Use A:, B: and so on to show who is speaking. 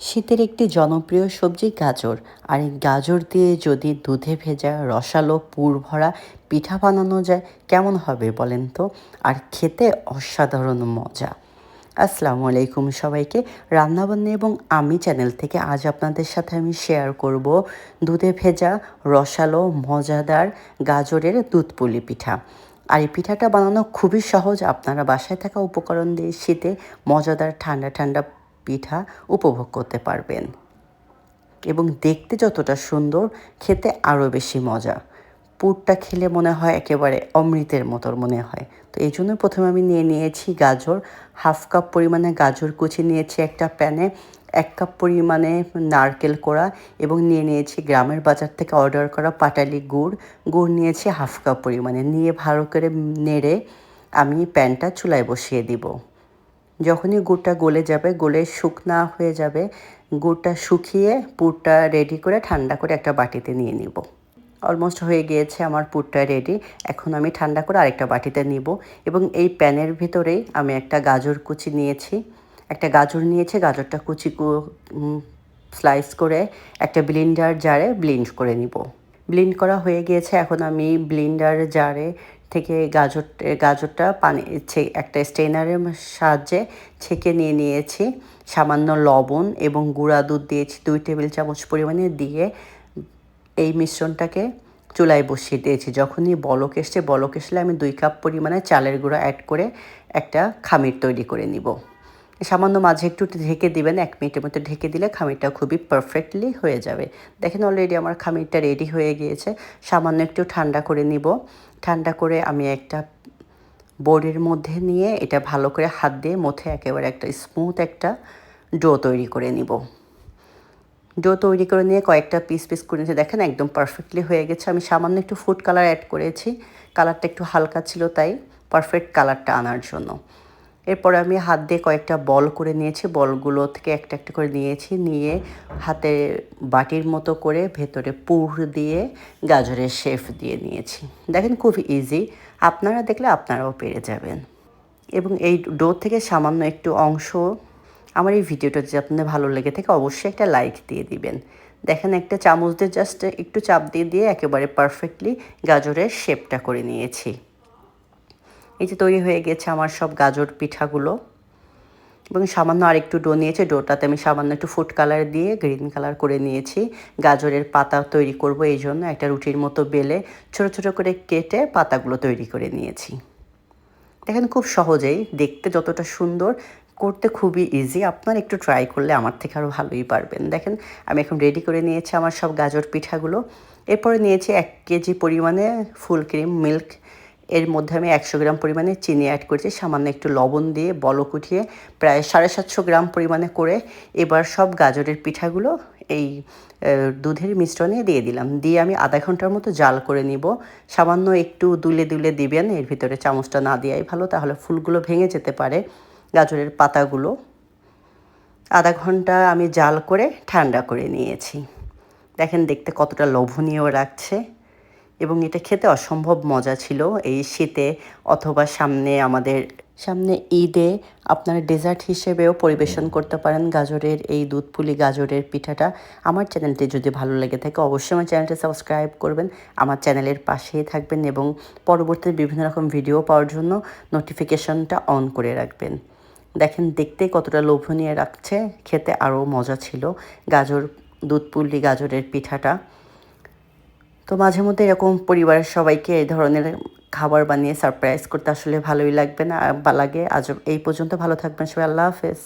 A: শীতের একটি জনপ্রিয় সবজি গাজর, আর এই গাজর দিয়ে যদি দুধে ভেজা রসালো পুর ভরা পিঠা বানানো যায়, কেমন হবে বলেন তো? আর খেতে অসাধারণ মজা। আসসালামু আলাইকুম সবাইকে। রান্নাবান্না এবং আমি চ্যানেল থেকে আজ আপনাদের সাথে আমি শেয়ার করব দুধে ভেজা রসালো মজাদার গাজরের দুধ পুলি পিঠা। আর এই পিঠাটা বানানো খুবই সহজ। আপনারা বাসায় থাকা উপকরণ দিয়ে শীতে মজাদার ঠান্ডা ঠান্ডা পিঠা উপভোগ করতে পারবেন। এবং দেখতে যতটা সুন্দর, খেতে আরও বেশি মজা। পুরটা খেলে মনে হয় একেবারে অমৃতের মতোর মনে হয়। তো এই জন্য প্রথমে আমি নিয়ে নিয়েছি গাজর। হাফ কাপ পরিমাণে গাজর কুচি নিয়েছি একটা প্যানে, এক কাপ পরিমাণে নারকেল কোড়া এবং নিয়ে নিয়েছি গ্রামের বাজার থেকে অর্ডার করা পাটালি গুড়। গুড় নিয়েছি হাফ কাপ পরিমাণে। নিয়ে ভালো করে নেড়ে আমি প্যানটা চুলায় বসিয়ে দিব। যখনই গুড়টা গলে যাবে, গলে শুকনা হয়ে যাবে, গুড়টা শুকিয়ে পুরটা রেডি করে ঠান্ডা করে একটা বাটিতে নিয়ে নিব। অলমোস্ট হয়ে গিয়েছে আমার পুরটা রেডি এখন আমি ঠান্ডা করে আরেকটা বাটিতে নিব এবং এই প্যানের ভিতরেই আমি একটা গাজর কুচি নিয়েছি। একটা গাজর নিয়েছি, গাজরটা কুচি স্লাইস করে একটা ব্লিন্ডার জারে ব্লিন্ড করে নিব। ব্লিন্ড করা হয়ে গিয়েছে, এখন আমি ব্লিন্ডার জারে থেকে গাজর গাজরটা পানি একটা স্টেনারের সাহায্যে ছেঁকে নিয়ে নিয়েছি। সামান্য লবণ এবং গুঁড়া দুধ দিয়েছি, দুই টেবিল চামচ পরিমাণে দিয়ে এই মিশ্রণটাকে চুলায় বসিয়ে দিয়েছি। যখনই বলক এসছে, বলক এসলে আমি দুই কাপ পরিমাণে চালের গুঁড়া অ্যাড করে একটা খামির তৈরি করে নিব। সামান্য মাঝে একটু ঢেকে দিবেন, এক মিনিটের মধ্যে ঢেকে দিলে খামিরটা খুবই পারফেক্টলি হয়ে যাবে। দেখেন অলরেডি আমার খামিরটা রেডি হয়ে গিয়েছে। সামান্য একটু ঠান্ডা করে নিব। ঠান্ডা করে আমি একটা বোর্ডের মধ্যে নিয়ে এটা ভালো করে হাত দিয়ে মধ্যে একেবারে একটা স্মুথ একটা ডো তৈরি করে নিব। ডো তৈরি করে নিয়ে কয়েকটা পিস পিস করে নিয়ে দেখেন একদম পারফেক্টলি হয়ে গেছে। আমি সামান্য একটু ফুড কালার অ্যাড করেছি। কালারটা একটু হালকা ছিল তাই পারফেক্ট কালারটা আনার জন্য। এরপরে আমি হাত দিয়ে কয়েকটা বল করে নিয়েছি, বলগুলো থেকে একটা একটা করে নিয়েছি, নিয়ে হাতে বাটির মতো করে ভেতরে পুর দিয়ে গাজরের শেফ দিয়ে নিয়েছি। দেখেন খুব ইজি আপনারা দেখলে আপনারাও পেরে যাবেন। এবং এই ডো থেকে সামান্য একটু অংশ আমার এই ভিডিওটা যদি আপনাদের ভালো লেগে থাকে, অবশ্যই একটা লাইক দিয়ে দিবেন। দেখেন একটা চামচ দিয়ে জাস্ট একটু চাপ দিয়ে দিয়ে একেবারে পারফেক্টলি গাজরের শেপটা করে নিয়েছি। এই যে তৈরি হয়ে গেছে আমার সব গাজর পিঠাগুলো। এবং সামান্য আরেকটু ডো নিয়েছে, ডোটাতে আমি সামান্য একটু ফুড কালার দিয়ে গ্রিন কালার করে নিয়েছি। গাজরের পাতা তৈরি করব এই জন্য একটা রুটির মতো বেলে ছোট ছোট করে কেটে পাতাগুলো তৈরি করে নিয়েছি। দেখেন খুব সহজেই, দেখতে যতটা সুন্দর, করতে খুবই ইজি আপনার একটু ট্রাই করলে আমার থেকে আরও ভালোই পারবেন। দেখেন, আমি এখন রেডি করে নিয়েছি আমার সব গাজর পিঠাগুলো। এরপরে নিয়েছি এক কেজি পরিমাণে ফুল ক্রিম মিল্ক এর মধ্যে আমি একশো গ্রাম পরিমাণে চিনি অ্যাড করেছি, সামান্য একটু লবণ দিয়ে বলক উঠিয়ে প্রায় সাড়ে সাতশো গ্রাম পরিমাণে করে এবার সব গাজরের পিঠাগুলো এই দুধের মিশ্রণে দিয়ে দিলাম। দিয়ে আমি আধা ঘণ্টার মতো জাল করে নিব। সামান্য একটু দুলে দুলে দিবেন, এর ভিতরে চামচটা না দেওয়াই ভালো, তাহলে ফুলগুলো ভেঙে যেতে পারে গাজরের পাতাগুলো। আধা ঘণ্টা আমি জাল করে ঠান্ডা করে নিয়েছি। দেখেন দেখতে কতটা লোভনীয় রাখছে এবং এটা খেতে অসম্ভব মজা ছিল। এই শীতে অথবা সামনে আমাদের সামনে ঈদে আপনারা ডেজার্ট হিসেবেও পরিবেশন করতে পারেন গাজরের, এই দুধ পুলি গাজরের পিঠাটা। আমার চ্যানেলটি যদি ভালো লেগে থাকে অবশ্যই আমার চ্যানেলটি সাবস্ক্রাইব করবেন। আমার চ্যানেলের পাশেই থাকবেন এবং পরবর্তী বিভিন্ন রকম ভিডিও পাওয়ার জন্য নোটিফিকেশনটা অন করে রাখবেন। দেখেন দেখতে কতটা লোভনীয় রাখছে খেতে আরও মজা ছিল। গাজর, দুধপুলি গাজরের পিঠাটা। তো মাঝে মধ্যে এরকম পরিবারের সবাইকে এই ধরনের খাবার বানিয়ে সারপ্রাইজ করতে আসলে ভালোই লাগবে না বা লাগে। আজ এই পর্যন্ত ভালো থাকবেন সবাই, আল্লাহ হাফেজ।